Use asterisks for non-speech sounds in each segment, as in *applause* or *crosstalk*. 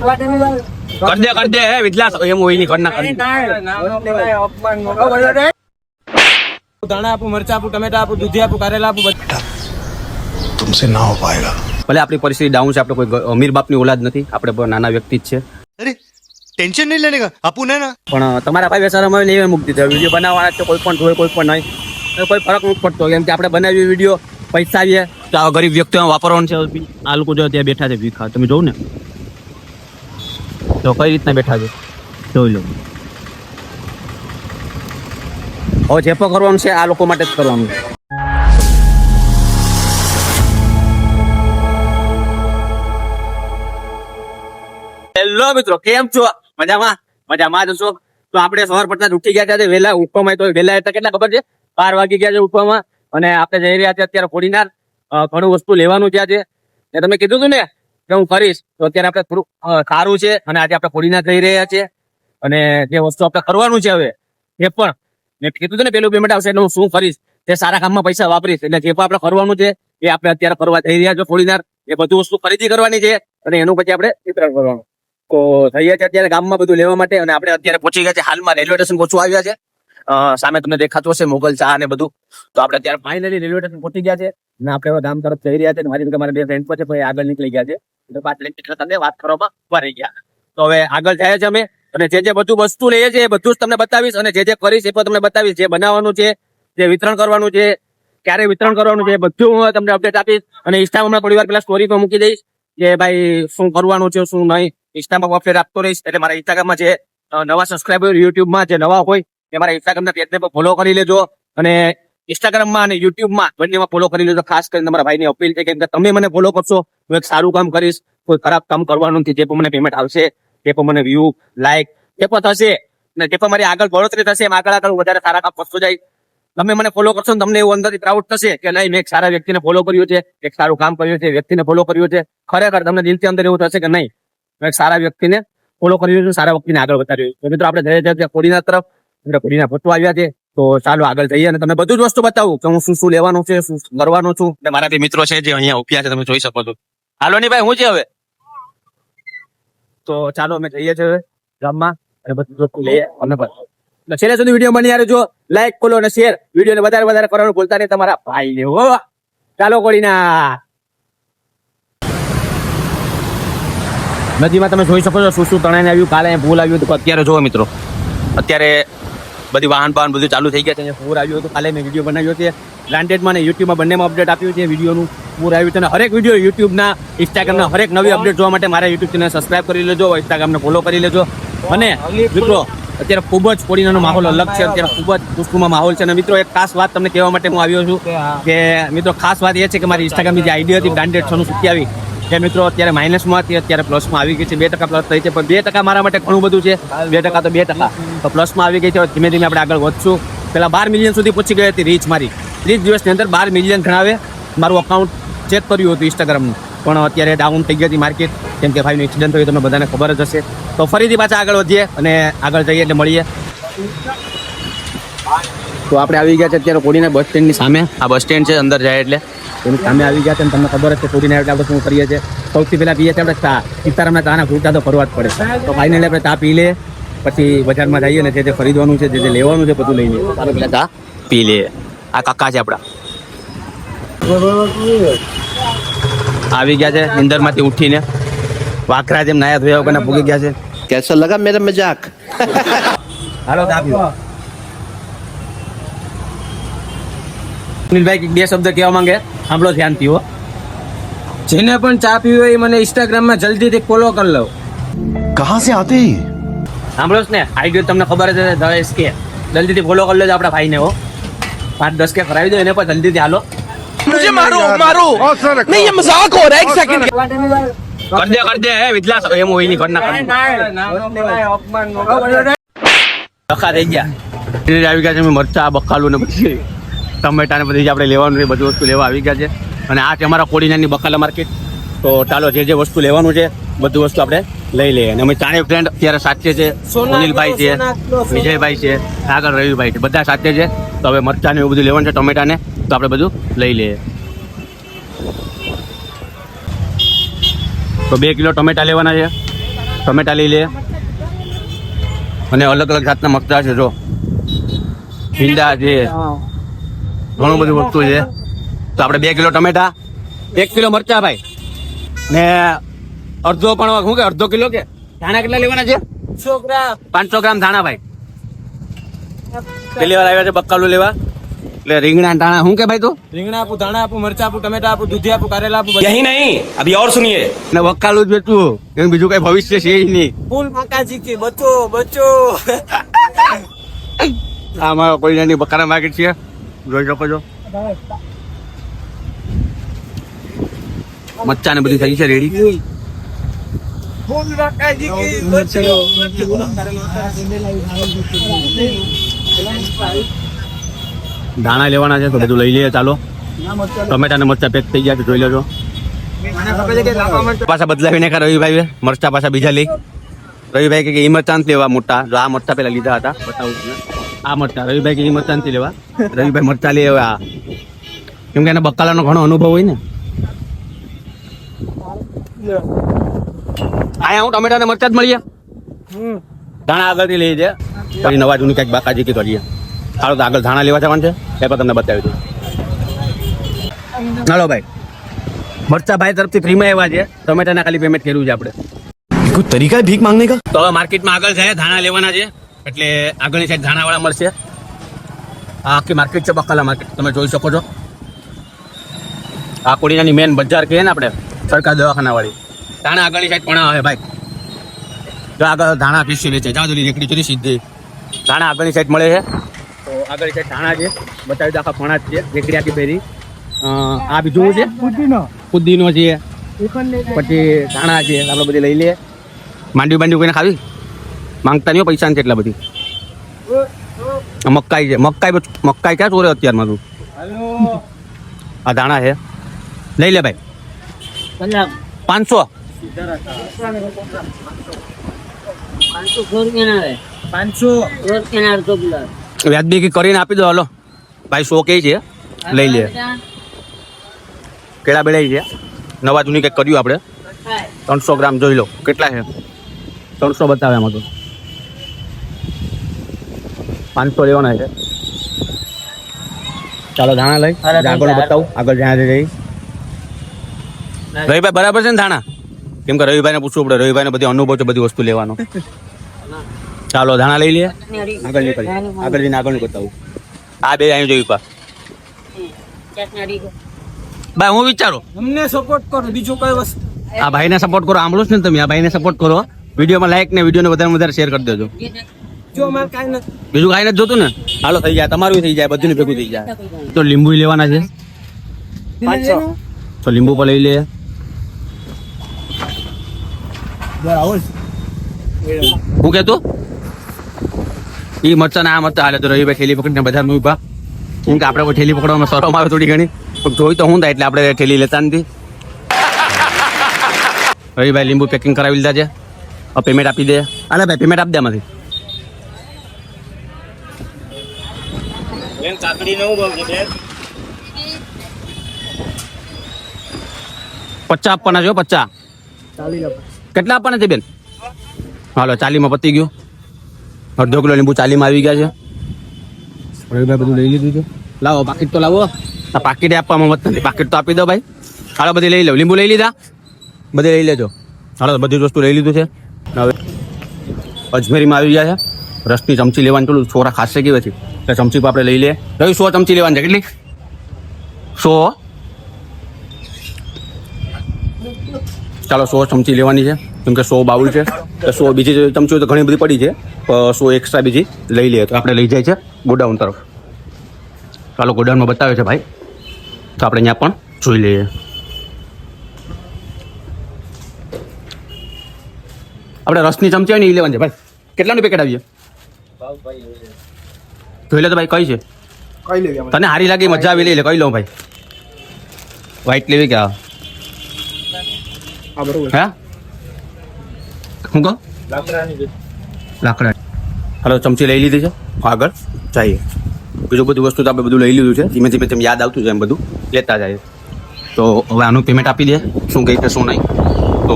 કર દે કર દે હે વિજલાસ એમ હોય નહીં કર ના કરી ધાણા આપું મરચા આપું ટમેટા આપું દૂધી આપું કારેલા આપું બધું तुमसे ना हो पाएगा ભલે આપણી પરિસ્થિતિ ડાઉન છે આપણે કોઈ ગ- અમીર બાપની ઓલાદ નથી આપણે બહુ નાના વ્યક્તિ જ છે अरे टेंशन नहीं लेने का अपू है ना પણ અ, તમારા ભાઈ બેસારામાં નહીં મૂકી દીધા વિડીયો બનાવવાના છે કોઈ પણ જોવે કોઈ પણ નહીં તો કોઈ ફરક નથી પડતો કેમ કે આપણે બનાવીએ વિડીયો પૈસા આવીએ તો આ ગરીબ વ્યક્તિઓ વાપરવાનું છે આ લોકો જો ત્યાં બેઠા છે ભીખા તમે જોઉં ને તો કઈ રીતના બેઠા છે? જોઈ લો. હવે જે પણ કરવાનું છે આ લોકો માટે જ કરવાનું. છે હેલો મિત્રો કેમ છો? મજામાં? મજામાં જ છો? તો આપણે સવાર પડતા ઉઠી ગયા છે વહેલા ઉઠવામાં તો વહેલા એટલે કેટલા ખબર છે? બાર વાગી ગયા છે ઉઠવામાં અને આપણે જઈ રહ્યા છે અત્યારે ફોડીનાર ઘણું વસ્તુ લેવાનું ત્યાં છે ને તમે કીધું હતું ને કે હું કરીશ તો અત્યારે આપણે થોડું સારું છે અને આજે આપણે ફોડીનાર જઈ રહ્યા છે અને જે વસ્તુ આપણે કરવાનું છે હવે, એ પણ મેં કીધું હતું ને પેલું પેમેન્ટ આવશે એટલે હું શું કરીશ, તે સારા કામમાં પૈસા વાપરીશ. એટલે જે પણ આપણે કરવાનું છે, એ આપણે અત્યારે કરવા જઈ રહ્યા છો ફોડીનાર એ બધું વસ્તુ ખરીદી કરવાની છે અને એનું પછી આપણે વિતરણ કરવાનું. તો થઈએ છે અત્યારે ગામમાં બધું લેવા માટે અને આપણે અત્યારે પહોંચી ગયા છે હાલમાં રેલવે સ્ટેશન પહોંચવા આવ્યા છે. સામે તમને દેખાતું હશે મોગલ ચા અને બધું. તો આપણે અત્યારે ફાઇનલી રેલવે સ્ટેશન પહોંચી ગયા છે. અને આપણે ગામ તરફ જઈ રહ્યા છે મારી બે ફ્રેન્ડ છે આગળ નીકળી ગયા છે. એટલે તમને વાત કરવામાં ઊભા ગયા. તો હવે આગળ જાય છે અમે, અને જે જે બધું વસ્તુ લઈએ છે એ બધું જ તમને બતાવીશ, અને જે જે કરીશ એ પણ તમને બતાવીશ, જે બનાવવાનું છે, જે વિતરણ કરવાનું છે, ક્યારે વિતરણ કરવાનું છે બધું હું તમને અપડેટ આપીશ, અને ઇન્સ્ટાગ્રામમાં થોડી વાર પેલા સ્ટોરી પણ મૂકી દઈશ, કે ભાઈ શું કરવાનું છે, શું નહીં ઇન્સ્ટામાં અપડેટ આપતો રહીશ, એટલે મારા ઇન્સ્ટાગ્રામમાં જે નવા સબસ્ક્રાઈબર યુટ્યુબમાં જે નવા હોય, એ મારા ઇન્સ્ટાગ્રામના પેજને પણ ફોલો કરી લેજો, અને ઇન્સ્ટાગ્રામમાં અને યુટ્યુબમાં બંનેમાં ફોલો કરી લેજો ખાસ કરીને તમારા ભાઈની અપીલ છે કે તમે મને ફોલો કરશો, હું એક સારું કામ કરીશ. કોઈ ખરાબ કામ કરવાનું નથી. જે પણ મને પેમેન્ટ આવશે, જે પણ મને વ્યૂ લાઈક જે પણ થશે, ને જે પણ મારી આગળ બળતરી થશે, એમ આગળ આગળ વધારે સારા કામ કરતો જાય. તમે મને ફોલો કરશો ને તમને એવું અંદરથી પ્રાઉડ થશે કે નહીં, મેં એક સારા વ્યક્તિને ફોલો કર્યો છે, એક સારું કામ કર્યું છે વ્યક્તિને ફોલો કર્યું છે. ખરેખર તમને દિલથી અંદર એવું થશે કે નહીં મેં એક સારા વ્યક્તિને ફોલો કર્યું છે, સારા વ્યક્તિને આગળ વધાર્યું છે. મિત્રો, આપણે જઈએ છીએ કોડીના તરફ. કોડીના ફોટો આવ્યા છે. તો ચાલો આગળ જઈએ અને તમે બધું જ વસ્તુ બતાવું કે હું શું શું લેવાનું છે, શું કરવાનું છું. અને મારા બે મિત્રો છે જે અહીંયા ઉભ્યા છે, તમે જોઈ શકો છો. હાલો ની ભાઈ હું છે હવે? તો ચાલો અમે જઈએ છીએ ગામમાં અને બધું વસ્તુ લઈએ અને બસ. છેલ્લે સુધી વીડિયો બની યાર જો લાઈક ફોલો અને શેર વિડીયોને વધારે વધારે કરવાનું ભૂલતા નહીં, તમારા ભાઈ ને હો. ચાલો કોડીના. નદીમાં તમે જોઈ શકો છો શું શું તણાઈને આવ્યું, કાલે ભૂલ આવ્યું તો અત્યારે જોવો મિત્રો. અત્યારે બધી વાહન વાહન બધું ચાલુ થઈ ગયા છે. પૂર આવ્યું હતું. કાલે મેં વીડિયો બનાવ્યો છે. પ્લાન્ટેડમાં અને યુટ્યુબમાં બંનેમાં અપડેટ આપ્યું છે. વિડીયોનું પૂર આવ્યું છે. અને હરેક વીડિયો યુટ્યુબના ઇન્સ્ટાગ્રામના હરેક નવી અપડેટ જોવા માટે મારા યુટ્યુબ ચેનલ સબસ્ક્રાઇબ કરી લેજો. ઇન્સ્ટાગ્રામને ફોલો કરી લેજો. અને મિત્રો અત્યારે ખૂબ જ કોડીનાનો માહોલ અલગ છે. અત્યારે ખૂબ જ ખુશખુમાં માહોલ છે. અને મિત્રો એક ખાસ વાત તમને કહેવા માટે હું આવ્યો છું કે મિત્રો ખાસ વાત એ છે કે મારી ઇન્સ્ટાગ્રામની જે આઈડી હતી બ્રાન્ડેડ છનું આવી જે મિત્રો અત્યારે માઇનસમાં હતી, અત્યારે પ્લસમાં આવી ગઈ છે. બે ટકા પ્લસ થઈ છે. પણ બે ટકા મારા માટે ઘણું બધું છે. બે ટકા તો બે ટકા. તો પ્લસમાં આવી ગઈ છે. ધીમે ધીમે આપણે આગળ વધશું. પેલા બાર મિલિયન સુધી પહોંચી ગઈ હતી રીચ મારી. ત્રીસ દિવસની અંદર બાર મિલિયન ગણાવે. મારું અકાઉન્ટ ચેક કર્યું હતું ઇન્સ્ટાગ્રામનું પણ અત્યારે ડાઉન થઈ ગઈ હતી માર્કેટ કેમ કે ભાઈનું એક્સિડન્ટ થયું, તમને બધાને ખબર જ હશે. તો ફરીથી પાછા આગળ વધીએ અને આગળ જઈએ એટલે મળીએ. તો આપણે આવી ગયા છે અત્યારે કોડીના બસ સ્ટેન્ડની સામે. આ બસ સ્ટેન્ડ છે, અંદર જાય એટલે. એની સામે આવી ગયા છે તમને ખબર જ છે ફૂટીને એટલે આપણે શું કરીએ છીએ. સૌથી પહેલાં પીએ છીએ આપણે ચા. સીતારામના ચાના ફૂટા તો ફરવા જ પડે. તો ફાઇનલી આપણે ચા પી લે પછી બજારમાં જઈએ ને જે જે ખરીદવાનું છે જે જે લેવાનું છે બધું લઈને આપણે પેલા ચા. પી લે આ કાકા છે આપણા. આવી ગયા છે નિંદરમાંથી ઉઠીને. વાકરા જેમ નાયા ધોયા વગરના ભૂગી ગયા છે. કેસર લગા મેરે મજાક. હાલો ચા સુનિલભાઈ બે શબ્દ કહેવા માંગે સાંભળો ધ્યાનથી હો જેને પણ ચા પીવી હોય એ મને ઇન્સ્ટાગ્રામમાં જલ્દીથી ફોલો કરી લો कहाँ से आते हैं ये? સાંભળો છો ને આઈડિયો તમને ખબર જ હશે દસ કે જલ્દીથી ફોલો કરી લેજો આપણા ભાઈને હો પાંચ દસ કે કરાવી દો એને પણ જલ્દીથી હાલો मुझे मारो मारो नहीं ये मजाक हो रहा है एक सेकंड કર દે કર દે હે વિજલાસ એમ હોય નહીં કર ના ડખા થઈ ગયા એને આવી ગયા છે અમે મરચા બકાલું ને પછી ટમેટા ને બધી જે આપણે લેવાનું એ બધી વસ્તુ લેવા આવી ગયા છે. અને આ છે અમારા કોડીનાની બકાલા માર્કેટ. તો ચાલો જે જે વસ્તુ લેવાનું છે બધું વસ્તુ આપણે લઈ લઈએ. અને અમે ચારે ફ્રેન્ડ અત્યારે સાથે છે. સુનિલભાઈ છે વિજયભાઈ છે આગળ રવિભાઈ છે બધા સાથે છે. તો હવે મરચા ને એવું બધું લેવાનું છે ટમેટાને તો આપણે બધું લઈ લઈએ. તો બે કિલો ટમેટા લેવાના છે. ટમેટા લઈ લે અને અલગ અલગ જાતના મરચા છે જો. ભીંડા છે. ઘણું બધું વસ્તુ છે. તો આપણે બે કિલો ટમેટા એક કિલો મરચા ભાઈ. ને અડધો પણ શું કે અડધો કિલો કે? ધાણા કેટલા લેવાના છે? પાંચસો ગ્રામ ધાણા ભાઈ. પેલી વાર આવ્યા છે બક્કાલું લેવા. એટલે રીંગણા ધાણા શું કે ભાઈ તું? રીંગણા આપું ધાણા આપું મરચા આપું ટમેટા આપું દૂધી આપું કારેલા આપું યહી નહીં અભી ઓર સુનિયે ને વક્કાલું જ બેઠું કેમ બીજું કઈ ભવિષ્ય છે જ નહીં. ફૂલ કાકાજી કે બચો બચો. આ કોઈ નાની બકારા માર્કેટ છે. જોઈ શકો છો. મચ્ચા ને બધી થઈ છે રેડી ધાણા લેવાના છે, તો બધું લઈ લઈએ, ચાલો. ટમેટા ને મરચા પેક થઈ ગયા તો જોઈ લેજો. પાછા બદલાવીને કા રવિભાઈ મરચા પાછા બીજા લઈ. રવિભાઈ કે એ મરચા લેવા, મોટા. જો આ મરચા પેલા લીધા હતા, બતાવું. આ મરચા રવિભાઈ કે મરચા નથી લેવા? રવિભાઈ મરચા લે આ કેમ કે એને બકાલાનો ઘણો અનુભવ હોય ને. આયા હું ટમેટા ને મરચા જ મળીએ ધાણા આગળથી લઈ જાય પછી નવા જૂની કંઈક બાકાજી કે કરીએ હાલો તો આગળ ધાણા લેવા જવાનું છે. એ પણ તમને બતાવી દઉં. હાલો ભાઈ. મરચા ભાઈ તરફથી ફ્રીમાં એવા છે. ટમેટાના ખાલી પેમેન્ટ કર્યું છે આપણે. કોઈ તરીકા ભીખ માંગને કા? તો માર્કેટમાં આગળ જાય ધાણા લેવાના છે. એટલે આગળની સાઈડ ધાણાવાળા મળશે. આ આખી માર્કેટ છે બકાલા માર્કેટ તમે જોઈ શકો છો. આ કોડીનાની મેન બજાર કહે ને આપણે સરકાર દવાખાનાવાળી. ધાણા આગળની સાઈડ પણ આવે ભાઈ. જો આગળ ધાણા પીસી વેચે જાઓ જલ્દી રેકડી કરી સીધી. ધાણા આગળની સાઈડ મળે છે. તો આગળની સાઈડ ધાણા છે. બતાવી દો આખા ફણા જ છે. રેકડી આખી પહેરી આ બીજું છે? પુદીનો. છે. પછી ધાણા છે. આપણે બધી લઈ લઈએ માંડવી બાંડવી કોઈને ખાવી? માંગતા નહીં પૈસા નથી એટલા બધી. આ મકાઈ છે મકાઈ મકાઈ ક્યાં ચોરે અત્યારમાં તું? આ ધાણા છે. લઈ લે ભાઈ. પાંચસો. વ્યાજબી કરીને આપી દો હલો. ભાઈ સો કે છે. લઈ લે. કેળા બેડા છે. નવા જૂની કંઈક કર્યું આપણે. ત્રણસો ગ્રામ જોઈ લો. કેટલા છે? ત્રણસો બતાવે આમાં તો. પાંચસો લેવાના છે. ચાલો ધાણા લઈ આગળ બતાવું આગળ જ્યાં જઈ રવિભાઈ બરાબર છે ને ધાણા? કેમ કે રવિભાઈને પૂછવું પડે રવિભાઈને બધી અનુભવ છે બધી વસ્તુ લેવાનો. ચાલો ધાણા લઈ લઈએ. આગળ નીકળી આગળ જઈને આગળ બતાવું. આ બે અહીં જોયું પા. ભાઈ હું વિચારું? અમને સપોર્ટ કરો બીજું કઈ વસ્તુ. આ ભાઈને સપોર્ટ કરો આંભળો જ ને તમે આ ભાઈને સપોર્ટ કરો વિડીયોમાં લાઈક ને વિડીયોને વધારે વધારે શેર કરી દેજો. જો મારે કાંઈ નથી. બીજું કાઈ નથી જોતું ને? હાલો થઈ જાય. તમારું થઈ જાય બધું ભેગું થઈ જાય. તો લીંબુ લેવાના છે. તો લીંબુ પણ લઈ લે. હું કેતો? એ મરચા ના આ મરચા. હાલે તો રવિભાઈ ઠેલી પકડીને બધા ઊભા કેમ કે આપણે કોઈ ઠેલી પકડવામાં શરમ આવે થોડી ઘણી? પણ જોઈ તો હું થાય એટલે આપણે ઠેલી લેતા નથી. રવિભાઈ લીંબુ પેકિંગ કરાવી લીધા છે. પેમેન્ટ આપી દે. અને ભાઈ પેમેન્ટ આપી દે આમાંથી. પચાસ આપવાના છો પચાસ કેટલા આપવાના છે બેન? હાલો ચાલીમાં પતી ગયું. અડધો કિલો લીંબુ ચાલીમાં આવી ગયા છે. રવિભાઈ બધું લઈ લીધું છે? લાવો પાકીટ તો લાવો. આ પાકીટ આપવામાં મત નથી પાકીટ તો આપી દો ભાઈ. હાલો બધી લઈ લો. લીંબુ લઈ લીધા? બધી લઈ લેજો. હાલો બધી જ વસ્તુ લઈ લીધું છે. હવે અજમેરીમાં આવી ગયા છે. રસની ચમચી લેવાની થોડું છોરા ખાસે કે છે. એટલે ચમચી પણ આપણે લઈ લઈએ. રવિ સો ચમચી લેવાની છે? કેટલી? સો? ચાલો સો ચમચી લેવાની છે. કેમ કે સો બાઉલ છે. તો સો બીજી ચમચીઓ તો ઘણી બધી પડી છે. સો એક્સ્ટ્રા બીજી લઈ લઈએ. તો આપણે લઈ જાય છે ગોડાઉન તરફ. ચાલો ગોડાઉનમાં બતાવે છે ભાઈ. તો આપણે અહીંયા પણ જોઈ લઈએ. આપણે રસની ચમચી હોય ને એ લેવાની છે ભાઈ. કેટલાનું પેકેટ આવીએ જોઈ લે તો ભાઈ કઈ છે? કઈ લેવી તને હારી લાગી મજા આવી લે કઈ લઉં ભાઈ. વ્હાઈટ લેવી કે આ? હા બરોબર. હે? શું કહો? લાકડા. હાલો ચમચી લઈ લીધી છે. આગળ જઈએ. બીજું બધું વસ્તુ તો આપણે બધું લઈ લીધું છે. ધીમે ધીમે તેમ યાદ આવતું જાય એમ બધું લેતા જાય. તો હવે આનું પેમેન્ટ આપી દે. શું ગઈ કે શું નહીં. તો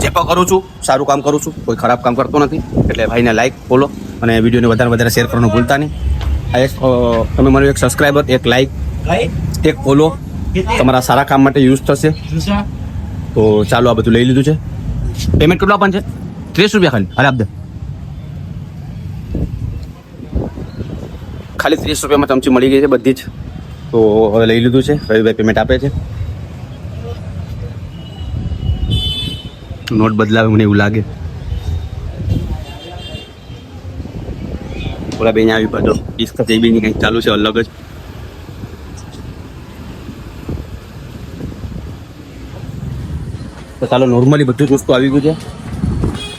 જે પણ કરું છું સારું કામ કરું છું. કોઈ ખરાબ કામ કરતો નથી. એટલે ભાઈને લાઈક ફોલો અને વિડીયોને વધારે વધારે શેર કરવાનું ભૂલતા નહીં. આ એક તમે મારું એક સબસ્ક્રાઈબર એક લાઈક એક ફોલો તમારા સારા કામ માટે યુઝ થશે. તો ચાલો આ બધું લઈ લીધું છે. પેમેન્ટ કેટલું આપવાનું છે? ત્રીસ રૂપિયા ખાલી. અરે આપદે ખાલી ત્રીસ રૂપિયામાં ચમચી મળી ગઈ છે બધી જ. તો હવે લઈ લીધું છે. રવિભાઈ પેમેન્ટ આપે છે. નોટ બદલાવે મને એવું લાગે. થોડા બેન આવી બધો ડિસ્કસ એ બેની કંઈક ચાલુ છે, અલગ જ. તો ચાલો નોર્મલી બધું જ વસ્તુ આવી ગયું છે.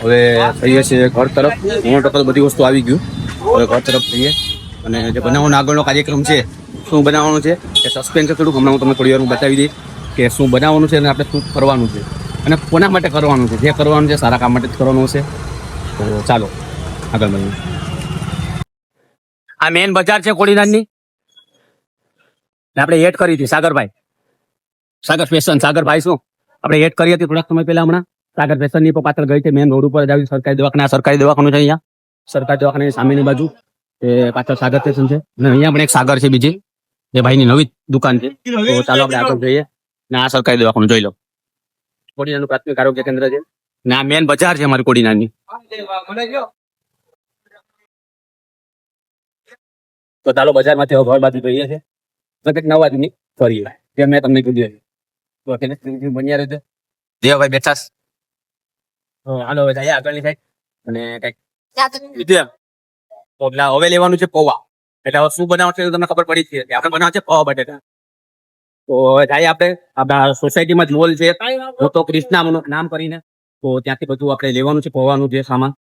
હવે થઈએ છીએ ઘર તરફ. મોટો તો બધી વસ્તુ આવી ગયું. હવે ઘર તરફ થઈએ. અને જે બનાવવાનો આગળનો કાર્યક્રમ છે, શું બનાવવાનું છે, એ સસ્પેન્સ છે થોડુંક. હમણાં હું તમને થોડી વાર બતાવી દઈશ કે શું બનાવવાનું છે અને આપણે શું કરવાનું છે. અને કોના માટે કરવાનું છે? જે કરવાનું છે, સારા કામ માટે જ કરવાનું છે તો ચાલો, આગળ મળીએ આ મેન બજાર છે કોડીનારની. ને આપણે એડ કરી હતી સાગરભાઈ. સાગર ફેશન સાગરભાઈ શું? આપણે એડ કરી હતી થોડાક સમય પહેલા હમણાં. સાગર ફેશનની પણ પાછળ ગઈ છે મેન રોડ ઉપર જ આવી સરકારી દવાખાના સરકારી દવાખાનું છે અહીંયા. સરકારી દવાખાનાની સામેની બાજુ. એ પાછળ સાગર સ્ટેશન છે. અને અહીંયા પણ એક સાગર છે બીજી જે ભાઈની નવી દુકાન છે. તો ચાલો આપણે આગળ જોઈએ. ને આ સરકારી દવાખાનું જોઈ લો. કોડીનાનું પ્રાથમિક આરોગ્ય કેન્દ્ર છે. ને આ મેન બજાર છે અમારી કોડીનાની તો ચાલો બજારમાંથી હવે ઘર બાજુ જોઈએ છે. તો કંઈક નવા જૂની ફરીએ જે મેં તમને કીધું છે તો તેને બન્યા રહેશે દેવાભાઈ બેઠા છે. તો હાલો હવે જઈએ આગળની સાઈડ અને કંઈક તો પેલા હવે લેવાનું છે પૌવા. એટલે હવે શું બનાવવાનું છે તમને ખબર પડી છે. કે આપણે બનાવવાનું છે પૌવા બટેટા. તો હવે જાય આપણે. આપણા સોસાયટીમાં જ મોલ છે. તો ક્રિષ્ના નામ કરીને. તો ત્યાંથી બધું આપણે લેવાનું છે પૌવાનું જે સામાન.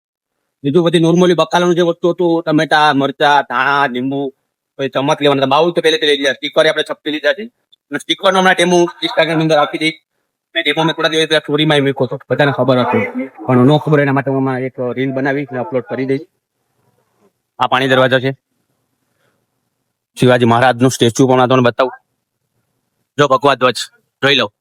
બીજું બધી નોર્મલી બકાલાનું જે વસ્તુ હતું, ટમેટા, મરચા, ધાણા, લીંબુ, પછી ચમચ લેવાના. બાઉલ તો પહેલેથી લઈ લીધા. સ્ટીકર આપણે છપી લીધા છે. અને સ્ટીકર હમણાં ટેમો ઇન્સ્ટાગ્રામ અંદર આપી દઈ. મેં ડેમો મેં થોડા દિવસ પહેલા સ્ટોરીમાં મૂક્યો હતો. બધાને ખબર હતી. પણ નો ખબર એના માટે હું એક રીલ બનાવી અને અપલોડ કરી દઈશ. આ પાણી દરવાજો છે. શિવાજી મહારાજનું સ્ટેચ્યુ પણ તમને બતાવું. જો ભગવા ધ્વજ, જોઈ લો.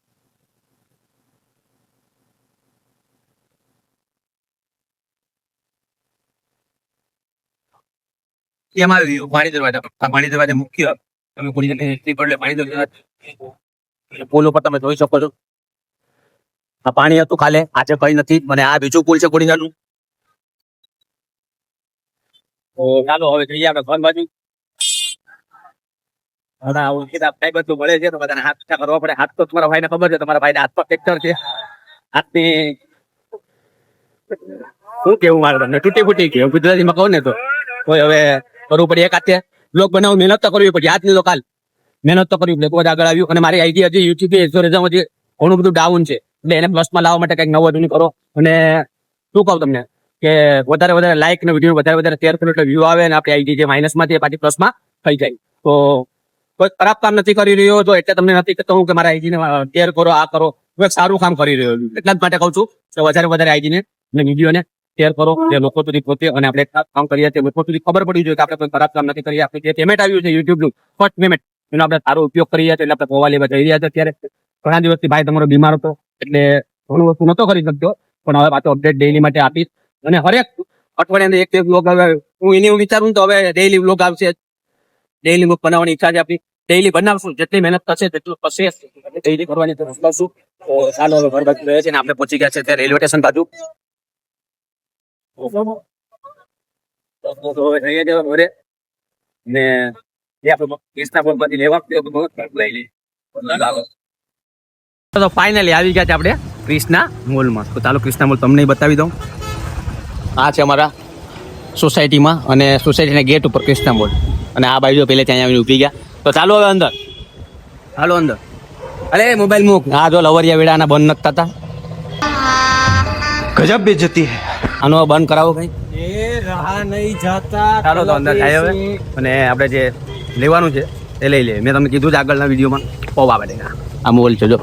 એમાં પાણી દરવાજા આ પાણી દરવાજા મુખ્ય તમે કોઈ એન્ટ્રી પર પાણી દરવાજા પુલ ઉપર તમે જોઈ શકો છો. આ પાણી હતું કાલે આજે કઈ નથી. મને આ બીજું પુલ છે આવું બધું મળે છે તો બધાને હાથ ઊંચા કરવા પડે. હાથ તો તમારા ભાઈને ખબર છે, તમારા ભાઈને હાથ પર છે. હાથની શું કેવું મારે તમને? તૂટી ફૂટી ગયું ગુજરાતીમાં કહું ને તો. કોઈ હવે કરવું પડે એક હાથે. બ્લોગ બનાવું, મહેનત તો કરવી પડે. આજની તો કાલ. મહેનત તો કરવી પડે. કોઈ આગળ આવ્યું અને મારી આઈડી હજી યુટ્યુબ એસ્ટોરેજમ હજી ઘણું બધું ડાઉન છે. એટલે એને પ્લસમાં લાવવા માટે કંઈક નવું આધુનિક કરો. અને શું કહું તમને? કે વધારે વધારે લાઇક ને વીડિયો વધારે વધારે શેર કરો એટલે વ્યૂ આવે અને આપણી આઈડી જે માઇનસમાંથી એ પાછી પ્લસમાં થઈ જાય. તો કોઈ ખરાબ કામ નથી કરી રહ્યો તો એટલે તમને નથી કહેતો હું કે મારા આઈડીને શેર કરો, આ કરો. હું સારું કામ કરી રહ્યો છું. એટલા જ માટે કહું છું કે વધારે વધારે આઈડીને અને વીડિયો ને શેર કરો, જે લોકો સુધી પહોંચે અને આપણે કામ કરીએ છીએ. લોકો સુધી ખબર પડી જોઈએ કે આપણે કોઈ ખરાબ કામ નથી કરીએ આપણે જે પેમેન્ટ આવ્યું છે યુટ્યુબનું ફર્સ્ટ પેમેન્ટ એનો આપણે સારો ઉપયોગ કરીએ છીએ એટલે આપણે પહોવા લેવા જઈ રહ્યા છે ત્યારે ઘણા દિવસથી ભાઈ તમારો બીમાર હતો, એટલે ઘણું વસ્તુ નતો કરી શકતો પણ હવે પાછો અપડેટ ડેઈલી માટે આપીશ. અને હરેક અઠવાડિયાની એક બ્લોગ હવે હું એની હું વિચારું તો હવે ડેઈલી બ્લોગ આવશે. ડેઈલી બ્લોગ બનાવવાની ઈચ્છા છે આપણી. ડેઈલી બનાવશું. જેટલી મહેનત થશે તેટલું થશે. ડેઈલી કરવાની તો ચાલો હવે ઘર બાજુ રહે છે આપણે પહોંચી ગયા છે રેલવે સ્ટેશન બાજુ. તો ફાઇનલી આવી ગયા છે આપણે ક્રિષ્ના મોલમાં. તો ચાલો ક્રિષ્ના મોલ તમને બતાવી દઉં. આ છે અમારા સોસાયટીમાં અને સોસાયટીના ગેટ ઉપર ક્રિષ્ના મોલ. અને આ બાજુ પહેલે ત્યાં આવીને ઊભી ગયા. તો ચાલો હવે અંદર. હાલો અંદર. અરે મોબાઈલ મૂક. હા જો લવરિયા વેળાના બંધ નખતા હતા. ગજબ બેજતી હે. આનો બંધ કરાવો કઈ? એ રહા નહીં જાતા ચાલો તો અંદર જાય હવે. અને આપણે જે લેવાનું છે એ લઈ લે મેં તમને કીધું છે આગળના વિડીયોમાં પૌવા માટે. આ મોલ છે જો.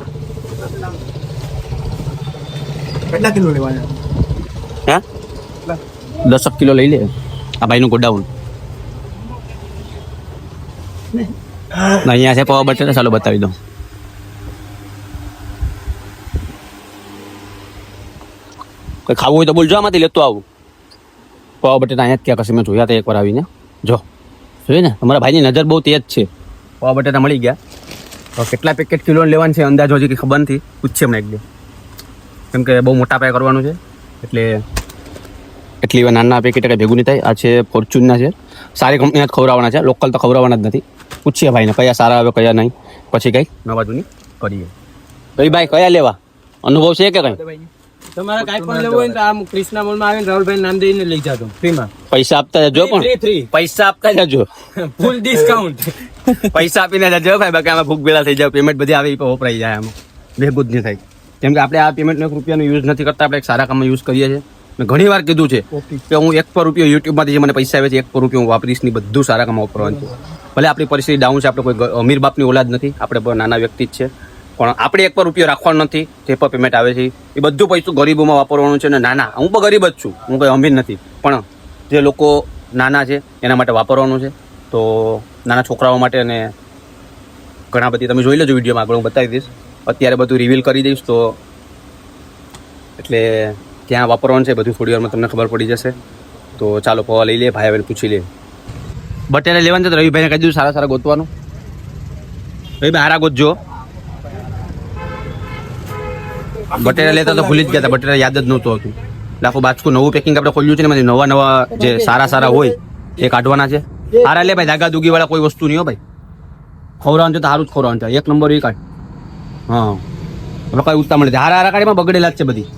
કેટલા કિલો લેવાના? હે? દસક કિલો લઈ લે. આ ભાઈનું ગોડાઉન. અહીંયા છે પૌવા બટેટા ચાલો બતાવી દઉં. કોઈ ખાવું હોય તો બોલજો આમાંથી લેતો આવું. પાવ બટેટા અહીંયા જ ક્યાં કશે મેં જોયા હતા એકવાર આવીને. જો, જોઈએ ને, તમારા ભાઈની નજર બહુ તેજ છે. પાવ બટેટા મળી ગયા. તો કેટલા પેકેટ કિલો લેવાનું છે અંદાજ હજી કંઈ ખબર નથી. પૂછશે હમણાં એકદમ કેમ કે બહુ મોટા પાયે કરવાનું છે. એટલે એટલી એવા નાના પેકેટ કંઈ ભેગું નહીં થાય. આ છે ફોર્ચ્યુનના છે. સારી કંપનીના જ ખવડાવવાના છે. લોકલ તો ખવડાવવાના જ નથી. પૂછીએ ભાઈને, કયા સારા આવે, કયા નહીં. પછી કંઈ નવા જૂની કરીએ. ભાઈ ભાઈ, કયા લેવા? અનુભવ છે કે કંઈ? તમારે કાંઈ પણ લેવું હોય ને તો આમ કૃષ્ણા મોલમાં આવીને રાહુલભાઈ નામ દઈને લઈ જાજો. ફ્રીમાં પૈસા આપતા જજો પણ. પૈસા આપતા જજો. *laughs* ફૂલ ડિસ્કાઉન્ટ *laughs* પૈસા આપીને જજો ભાઈ બાકી આમાં ભૂખ ભેળા થઈ જાય પેમેન્ટ બધી આવી વપરાઈ જાય આમાં. ભેગું જ નહીં થાય. કેમ કે આપણે આ પેમેન્ટ એક રૂપિયાનો યુઝ નથી કરતા. આપણે એક સારા કામમાં યુઝ કરીએ છીએ. મેં ઘણી વાર કીધું છે કે હું એક પર રૂપિયો યુટ્યુબમાંથી જે મને પૈસા આવે છે એક પર રૂપિયો હું વાપરીશ નહીં. બધું સારા કામમાં વાપરવાનું છે. ભલે આપણી પરિસ્થિતિ ડાઉન છે આપણે કોઈ અમીર બાપની ઓલાદ નથી. આપણે પણ નાના વ્યક્તિ જ છે. પણ આપણે એક પર રૂપિયો રાખવાનો નથી, જે પર પેમેન્ટ આવે છે, એ બધું પૈસું ગરીબોમાં વાપરવાનું છે ને નાના, હું પણ ગરીબ જ છું, હું કંઈ અમીર નથી, પણ જે લોકો નાના છે, એના માટે વાપરવાનું છે. તો નાના છોકરાઓ માટે અને ઘણા બધી, તમે જોઈ લેજો વિડીયોમાં આગળ, હું બતાવી દઈશ. અત્યારે બધું રિવીલ કરી દઈશ, તો એટલે ક્યાં વાપરવાનું છે બધું થોડી વારમાં તમને ખબર પડી જશે. તો ચાલો, પવા લઈ લે, ભાઈ હવે પૂછી લે. બટેરા લેવાનું છે રવિભાઈને કહી દીધું સારા સારા ગોતવાનું. રવિભાઈ, હારા ગોતજો. બટેટા લેતા તો ભૂલી જ ગયા બટેટા યાદ જ નહોતું હતું. એટલે આખું બાચકું નવું પેકિંગ આપણે ખોલ્યું છે ને નવા નવા જે સારા સારા હોય એ કાઢવાના છે. સારા લે ભાઈ ધાગા દુગી વાળા કોઈ વસ્તુ નહીં હો ભાઈ. ખવડાવવાનું છે તો સારું જ ખવડાવવાનું છે. એક નંબર એ કાઢ. હા. હવે કઈ ઉત્તા મળે છે. હારા હારા કાઢીમાં બગડેલા જ છે બધી.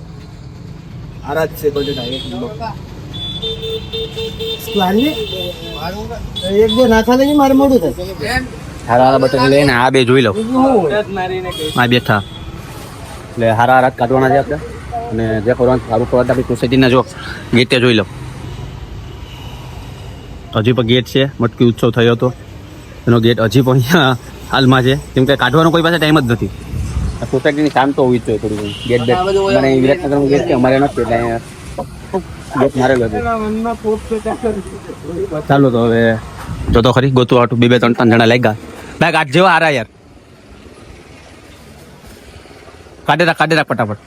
એક બે નાખા લઈ મારે મોડું થાય. હારા હારા બટેટા લઈને આ બે જોઈ લો. આ બેઠા. એટલે હારા હારા કાઢવાના છે આપણે. અને જે કરવાનું સારું કરવા આપણી સોસાયટીના જો ગેટે જોઈ લો. હજી પણ ગેટ છે, મટકી ઉત્સવ થયો હતો. એનો ગેટ હજી પણ અહીંયા હાલમાં છે. કેમ કે કાઢવાનો કોઈ પાસે ટાઈમ જ નથી. સોસાયટીની શાંત તો હોવી જ જોઈએ થોડી ગેટ બેટ મને વિરાટનગરનો ગેટ છે, અમારે નથી, એટલે ગેટ ચાલો તો હવે જો તો ખરી ગોતું આટું, બે બે ત્રણ ત્રણ જણા લાગ્યા. બેગ આઠ જેવા હારા યાર. કાઢે રાખ કાઢે રાખ ફટાફટ.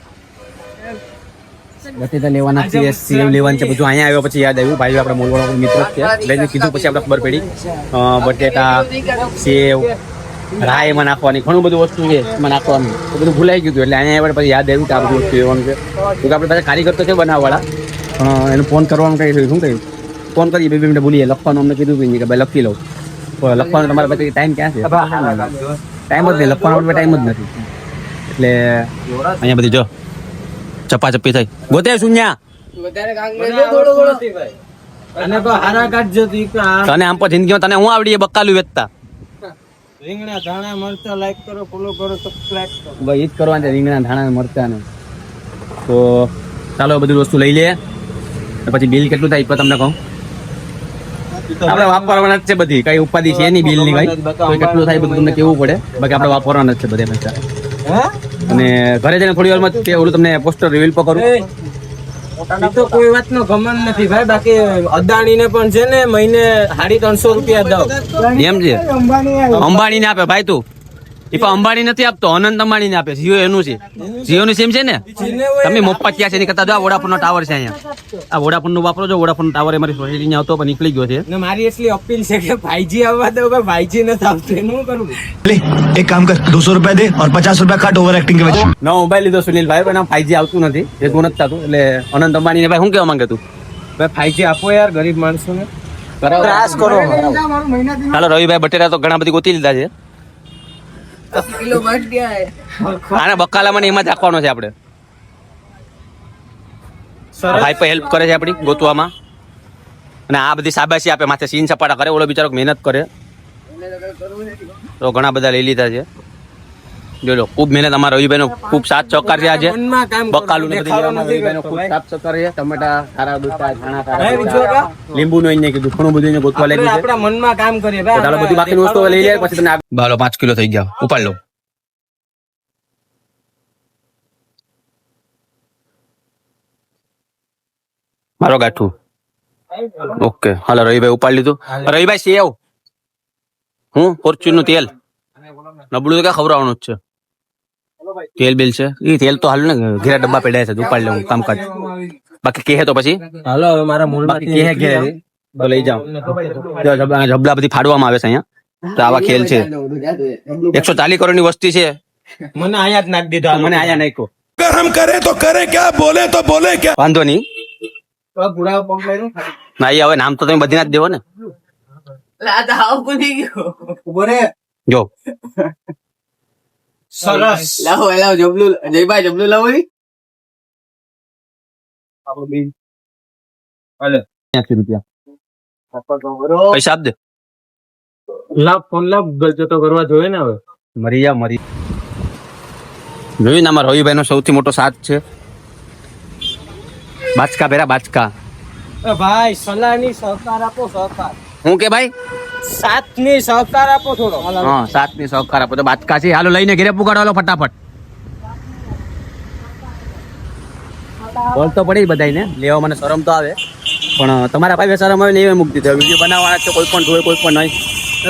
બટેટા લેવાના છે સેવ લેવાનું છે બધું અહીંયા આવ્યા પછી યાદ આવ્યું. ભાઈ આપણા મોલવાળા મિત્ર છે? એટલે કીધું પછી આપણે ખબર પડી. બટેટા સેવ રાય એમાં નાખવાની ઘણું બધું વસ્તુ છે એમાં નાખવાનું. તો બધું ભૂલાઈ ગયું હતું એટલે અહીંયા આવ્યા પછી યાદ આવ્યું કે આ બધું વસ્તુ લેવાનું છે. તો આપણે પાસે કારીગર તો છે બનાવવાળા. પણ એને ફોન કરવાનું કઈ શું કહ્યું ફોન કરી બે બે મિનિટ ભૂલીએ લખવાનું અમને કીધું કે ભાઈ લખી લઉં. લખવાનો લખવાનું તમારા પાસે ટાઈમ ક્યાં છે? ટાઈમ જ નહીં લખવાનો ટાઈમ જ નથી. એટલે અહીંયા બધી જો ચપા ચપ્પી થઈ. ગોતે શૂન્ય. તને આમ પર જિંદગીમાં તને હું આવડી એ બકાલું વેચતા? રીંગણા ધાણા મરચા લાઈક કરો ફોલો કરો સબસ્ક્રાઇબ કરો. ભાઈ જ કરવાનું છે રીંગણા ધાણા મરચા ને તો ચાલો બધું વસ્તુ લઈ લે. પછી બિલ કેટલું થાય એ પણ તમને કહું. આપણે વાપરવાના જ છે બધી. કઈ ઉપાધિ છે નહીં બિલની કઈ. કેટલું થાય બધું તમને કેવું પડે? બાકી આપણે વાપરવાના જ છે બધે પૈસા. અને ઘરે જઈને થોડી વારમાં તે ઓલું તમને પોસ્ટર રિવીલ પર કરું. તો કોઈ વાત નો ગમન નથી ભાઈ બાકી અદાણી ને પણ છે ને મહિને સાડી ત્રણસો રૂપિયા દઉં. એમ છે? અંબાણી ને આપે ભાઈ તું. એ પણ અંબાણી નથી આપતો અનંત અંબાણી ને આપે જીઓ એનું છે. જીઓ નું સેમ છે ને? તમે મફત ક્યાં છે એની કરતા જો વોડાફોન નો ટાવર છે અહીંયા. આ વોડાફોનનું વાપરો છો વોડાફોન ટાવર મારી સોસાયટી ને આવતો પણ નીકળી ગયો છે. મારી એટલી અપીલ છે કે ફાઈવજી આવવા દો કે ફાઈવજી નથી આવતો એનું કરું લે એક કામ કર દોસો રૂપિયા દે ઓર પચાસ રૂપિયા કાટ ઓવર એક્ટિંગ કે નવો મોબાઈલ લીધો સુનિલ ભાઈ પણ ફાઈવજી આવતું નથી. એ ગુણ જ થતું એટલે અનંત અંબાણી ને ભાઈ શું કેવા માંગે તું? ભાઈ ફાઈવજી આપો યાર ગરીબ માણસો ને કરો. ચાલો રવિભાઈ બટેરા તો ઘણા બધી ગોતી લીધા છે. આને બકાલામાં મને એમાં જ રાખવાનો છે આપણે. ભાઈ પણ હેલ્પ કરે છે આપણી ગોતવામાં. અને આ બધી સાબાશી આપે. માથે સીન સપાટા કરે. ઓલો બિચારો મહેનત કરે. તો ઘણા બધા લઈ લીધા છે. જો લો ખૂબ મહેનત અમારા રવિભાઈનો ખૂબ સાથ સહકાર છે. આજે મનમાં કામ કરો. બકાલું ને બધી દેખાડો લેવામાં નથી રવિભાઈનો કરતો ખૂબ ભાઈ. સાથ સહકાર છે. ટમેટા સારા દોસ્તા ધાણા સારા ભાઈ, બીજું દોસ્તા. લીંબુ નું અહીંયા કીધું ઘણું બધું અહીંયા ગોતવા આપણે લાગ્યું છે. આપણા મનમાં કામ કરીએ. તો ભાઈ ચાલો બધી બાકીની વસ્તુઓ લઈ લે પછી તમને બાલો પાંચ કિલો થઈ ગયા. ઉપાડ લો. મારો ગાઠું. ઓકે. હાલો રવિભાઈ ઉપાડ લીધું. રવિભાઈ સેવ હું? ફોર્ચ્યુનનું તેલ. નબળું તો ક્યાં ખવડાવવાનું જ છે? તેલ બિલ છે? એ તેલ તો હાલ ને ઘેરા ડબ્બા પડ્યા છે ઉપાડ લઉં કામકાજ. બાકી કે તો પછી? હાલો હવે મારા મૂળ બાકી કે ઘેરે. લઈ જાઓ. જબલા બધી ફાડવામાં આવે છે અહીંયા. તો આવા ખેલ છે. એકસો ચાલીસ કરોડની વસ્તી છે. મને અહીંયા જ નાખ દીધો મને અહીંયા નાખ્યો. ગરમ કરે તો કરે ક્યાં? બોલે તો બોલે ક્યાં? વાંધો નહીં. ના હવે નામ તો તમે બધી ના જ દેવો ને. જો. સરસ. લાવો લાવો જબલું જયભાઈ જબલું લાવો ઈ. એસી રૂપિયા. પૈસા આપ દે લાભ ફોન લાભ ગલતો તો કરવા જોઈએ ને હવે. મરી મરી જોયું ને અમારા રવિભાઈ નો સૌથી મોટો સાથ છે? બાચકા પેરા બાચકા. ભાઈ ભાઈ સલાહની સહકાર આપો સહકાર. હું કે ભાઈ? સાતની સહકાર આપો થોડો. હા સાતની સહકાર આપો. તો બાતકા છે, હાલો લઈને ઘરે પુગાડો ફટાફટ. બોલ તો પડી બધાને લેવા મને શરમ તો આવે. પણ તમારા ભાઈ શરમ આવે ને એ મૂકી દીધો વીડિયો બનાવવાના છે, કોઈ પણ જોવે, કોઈ પણ નહીં.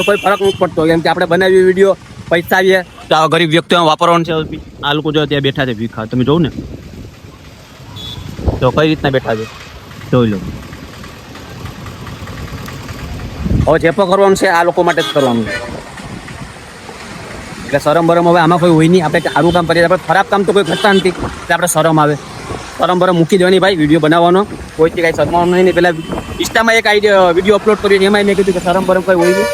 કોઈ ફરક નથી પડતો. કેમ કે આપણે બનાવીએ વીડિયો, પૈસા આવીએ. તો આ ગરીબ વ્યક્તિઓ વાપરવાનું છે. આ લોકો જો ત્યાં બેઠા છે ભીખા. તમે જોવું ને. તો કઈ રીતના બેઠા છે? જોઈ લો. હવે જે પણ કરવાનું છે આ લોકો માટે જ કરવાનું. છે એટલે શરમ બરમ હવે આમાં કોઈ હોય નહીં. આપણે સારું કામ કરીએ આપણે ખરાબ કામ તો કોઈ કરતા નથી. એટલે આપણે શરમ આવે. શરમ બરમ મૂકી દેવાની ભાઈ વીડિયો બનાવવાનો. કોઈથી કાંઈ શરમાવાનું નહીં. પહેલાં પેલા ઇન્સ્ટામાં એક આઈડિયા વીડિયો અપલોડ કર્યો એમાં મેં કીધું કે શરમ બરમ કોઈ હોય નહીં.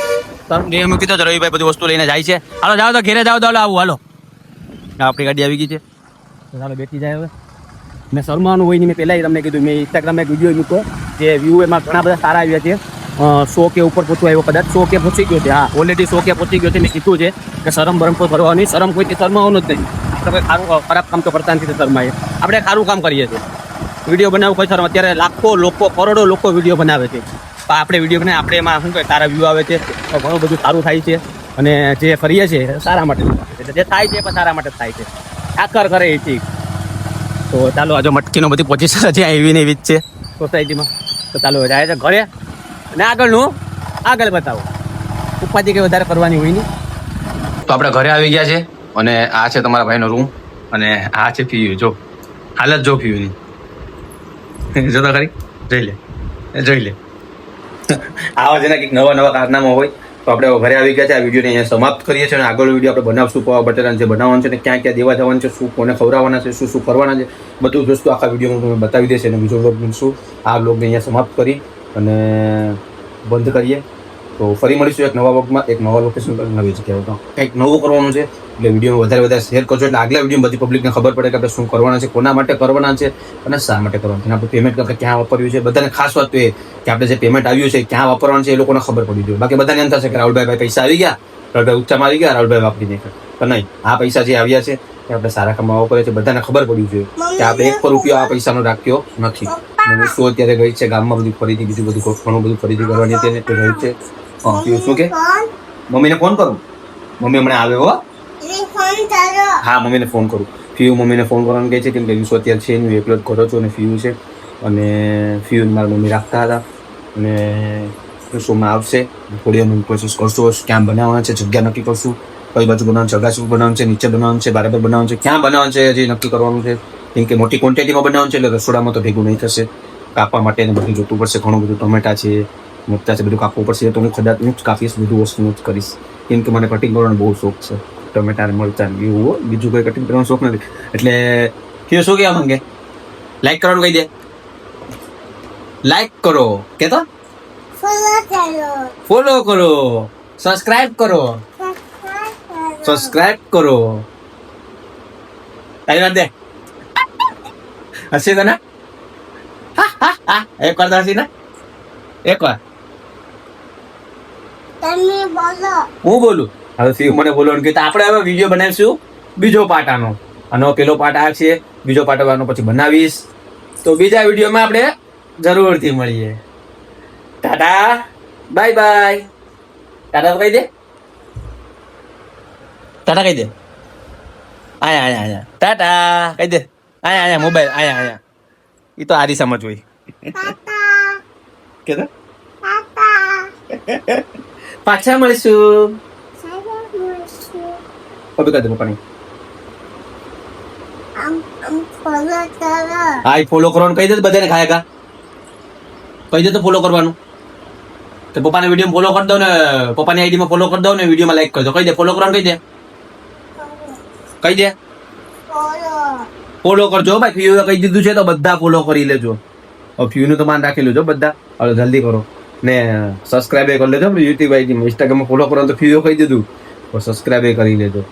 શરમ એમ કીધું રવિભાઈ બધી વસ્તુ લઈને જાય છે. હાલો જાઓ તો ઘેરે જાઓ તો આવું હાલો. આપણી ગાડી આવી ગઈ છે. ચાલો બેઠી જાય હવે. મેં શરમાવાનું હોય નહીં. મેં પહેલાં તમને કીધું મેં ઇન્સ્ટાગ્રામમાં એક વીડિયો મૂક્યો જે વ્યૂ એમાં ઘણા બધા સારા આવ્યા છે. સો કે ઉપર પહોંચવા આવ્યો કદાચ. સો કે પહોંચી ગયો છે. હા ઓલરેડી સો કે પહોંચી ગયો છે. મેં કીધું છે કે શરમ બરમ કોઈ ભરવાની, શરમ કોઈ શરમાવાનું જ નહીં. આપણે સારું ખરાબ કામ તો કરતા નથી શરમાએ. આપણે સારું કામ કરીએ છીએ. વીડિયો બનાવવું કોઈ શરમ? અત્યારે લાખો લોકો, કરોડો લોકો વીડિયો બનાવે છે. પણ આપણે વીડિયો બનાવે આપણે એમાં શું કહે સારા વ્યૂ આવે છે. તો ઘણું બધું સારું થાય છે. અને જે કરીએ છીએ, સારા માટે જે થાય. છે પણ સારા માટે થાય છે. આકર કરે એ ઠીક તો ચાલો, આજે મટકીનો બધી પોઝિશન હજી આવી ને એવી જ છે સોસાયટીમાં તો ચાલો, જાય છે ઘરે. અને આગળનું, આગળ બતાવો. ઉપાધિ કંઈ વધારે કરવાની હોય નહીં. તો આપણે ઘરે આવી ગયા છે અને આ છે તમારા ભાઈનો રૂમ અને આ છે પીયુ. જો, હાલત જો પીયુની. *laughs* જોતા ખરી. જોઈ લે. જોઈ લે. આવા જેના કંઈક નવા નવા કારનામા હોય, તો આપણે ઘરે આવી ગયા છે. આ વિડીયોને અહીંયા સમાપ્ત કરીએ છીએ અને આગળ વીડિયો આપણે બનાવશું. પાવા બટેરાને જે બનાવવાનું છે ને, ક્યાં ક્યાં દેવા જવાનું છે, શું કોને ખવડાવવાના છે, શું શું કરવાના છે, બધું વસ્તુ આખા વિડીયોમાં તમને બતાવી દેશે અને બીજો બ્લોગ બનશું. આ બ્લોગને અહીંયા સમાપ્ત કરી. અને બંધ કરીએ. તો ફરી મળીશું એક નવા બ્લોગમાં એક નવા લોકેશન પર નવી જગ્યાએ. તો કંઈક નવું કરવાનું છે, એટલે વીડિયો વધારે વધારે શેર કરજો. એટલે આગલા વીડિયો બધી પબ્લિકને ખબર પડે કે આપણે શું કરવાના છે, કોના માટે કરવાના છે અને શા માટે કરવાના છે. આપણે પેમેન્ટ આપણે ક્યાં વાપર્યું છે. બધાને ખાસ વાત તો એ કે આપણે જે પેમેન્ટ આવ્યું છે ક્યાં વાપરવાનું છે, એ લોકોને ખબર પડી જોઈએ. બાકી બધાને એમ થશે કે રાહુલભાઈ ભાઈ પૈસા આવી ગયા, રાહુલભાઈ ઉચ્ચા આવી ગયા, રાહુલભાઈ વાપરી નાખ્યા. તો નહીં, આ પૈસા જે આવ્યા છે, એ આપણે સારા કામમાં પડે છે. બધાને ખબર પડવી જોઈએ કે આપણે એક રૂપિયો આ પૈસાનો રાખ્યો નથી. અને શું અત્યારે ગઈ છે ગામમાં બધું ફરીથી બીજું બધું ઘણું બધું ફરીથી કરવાની હતી તે ગઈ છે. હા શું કે? મમ્મીને ફોન કરું? મમ્મી હમણાં આવે હો હા. મમ્મીને ફોન કરું. ફીયુ મમ્મીને ફોન કરવાનું કહે છે કેમ કે વિશ્વ અત્યારે છે હું એકલો જ કરો છું અને ફ્યુ છે. અને ફીયુ મારા મમ્મી રાખતા હતા. અને શોમાં આવશે. થોડી અમે પ્રોસેસ કરશું ક્યાં બનાવવાના છે જગ્યા નક્કી કરશું. કઈ બાજુ બનાવવાનું છે અગાસી બનાવવાનું છે નીચે બનાવવાનું છે બરાબર બનાવવાનું છે ક્યાં બનાવવાનું છે હજી નક્કી કરવાનું છે. કેમ કે મોટી ક્વોન્ટિટીમાં બનાવવાનું છે એટલે રસોડામાં તો ભેગું નહીં થશે. કાપવા માટે ને બધું જોતું પડશે ઘણું બધું ટમેટા છે મરચાં છે બધું કાપવું પડશે. તો હું કદાચ હું જ કાપીશ બધું વસ્તુ જ કરીશ. કેમ કે મને કટિંગ કરવાનો બહુ શોખ છે. ટમેટા ને મરચા એવું. બીજું કોઈ કટિંગ કરવાનો શોખ નથી. એટલે કયો શું કહેવા માંગે લાઈક કરવાનું કહી દે. લાઈક કરો. કેતા? ફોલો કરો. સબસ્ક્રાઇબ કરો. સબસ્ક્રાઇબ કરો. તારી વાત દે. હસી તને એક વાર દાસી ને એક વાર. હું બોલું? હવે શિવ મને બોલવાનું કે આપણે હવે વીડિયો બનાવીશું બીજો પાટાનો આનો. આનો પેલો પાર્ટ આ છે બીજો પાર્ટ હવે પછી બનાવીશ. તો બીજા વિડીયોમાં આપણે જરૂરથી મળીએ. ટાટા. બાય બાય ટાટા તો કહી દે. ટાટા કહી દે. આયા આયા આયા. ટાટા. કહી દે. આયા આયા મોબાઈલ આયા આયા. એ તો આરી સમજ હોય. કે પાછા મળીશું. પપ્પા કહી પાણી હા એ ફોલો કરવાનું કહી દે બધાને ખાયા કા કહી દે તો ફોલો કરવાનું. તો પપ્પાને વીડિયો ફોલો કરી દો ને પપ્પાની આઈડીમાં ફોલો કરી દો ને વિડીયોમાં લાઈક કરજો. કહી દે ફોલો કરવાનું કહી દે. કહી દે. ફોલો કરજો ભાઈ. ફ્યુ કહી દીધું છે તો બધા ફોલો કરી લેજો. હવે ફ્યુ નું તો માન રાખી લેજો બધા. હવે જલ્દી કરો. ને સબસ્ક્રાઈબ કરી લેજો યુટ્યુબ આઈડી, ઇન્સ્ટાગ્રામ ફોલો કરો તો ફ્યુ કહી દીધું. સબસ્ક્રાઈબ કરી લેજો.